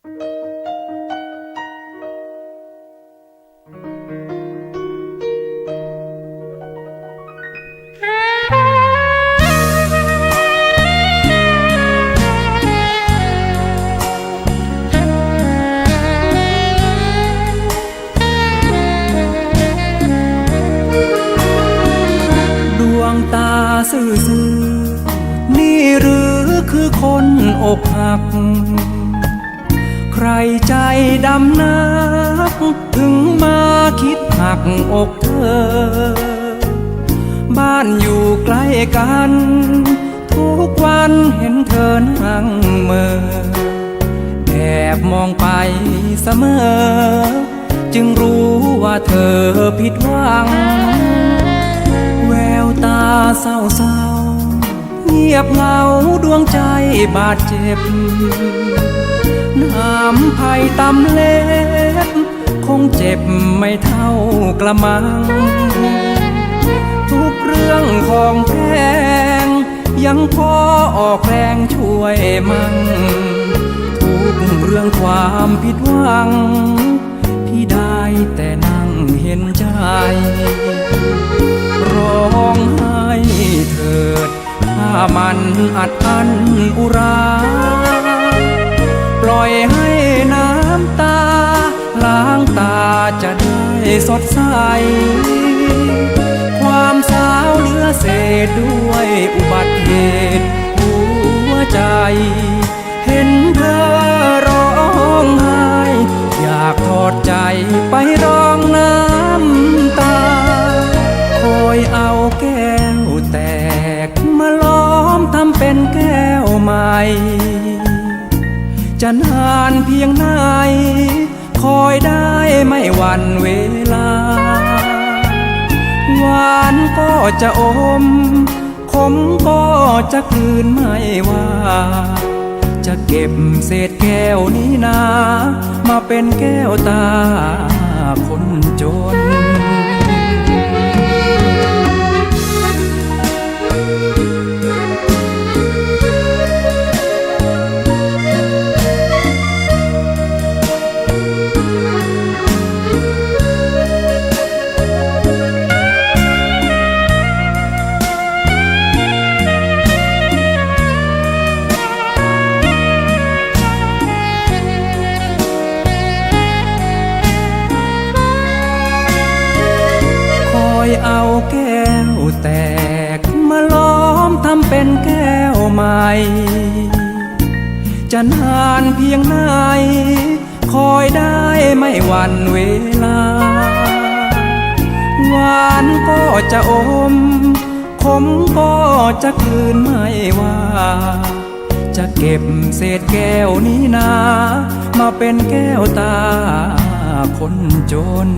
ดวงตาซื่อๆนี่หรือคือคนอกหัก ใครใจดำนักถึงมาคิดหักอกเธอ บ้านอยู่ใกล้กัน ทุกวันเห็นเธอนั่งเมอแอบมองไปเสมอ จึงรู้ว่าเธอผิดหวัง แววตาเศร้าเศร้าๆเงียบเหงาดวงใจบาดเจ็บ น้ำไผ่ตำเล็บ คงเจ็บไม่เท่ากระมัง ทุกเรื่องของแพง ยังพอออกแรงช่วยมั่งทุกเรื่องความผิดหวังที่ได้แต่นั่งเห็นใจ ร้องไห้เถิด ถ้ามันอัดอั้นอุรา ล่อยให้น้ำตา ล้างตาจะได้สดใส ความสาวเหลือเศษด้วยอุบัติเหตุหัวใจ เห็นเธอร้องไห้ อยากทอดใจไปร้องน้ำตา คอยเอาแก้วแตกมาล้อมทำเป็นแก้วใหม่ จะนานเพียงไหน คอยได้ไม่วันเวลา หวานก็จะอม ขมก็จะกลืนไม่ว่า จะเก็บเศษแก้วนี้นา มาเป็นแก้วตาคนจน เอาแก้วแตกมาล้อมทำเป็นแก้วใหม่ จะนานเพียงไหนคอยได้ไม่หวันเวลา หวานก็จะอม ขมก็จะคืนไม่ว่า จะเก็บเศษแก้วนี้นา มาเป็นแก้วตาคนจน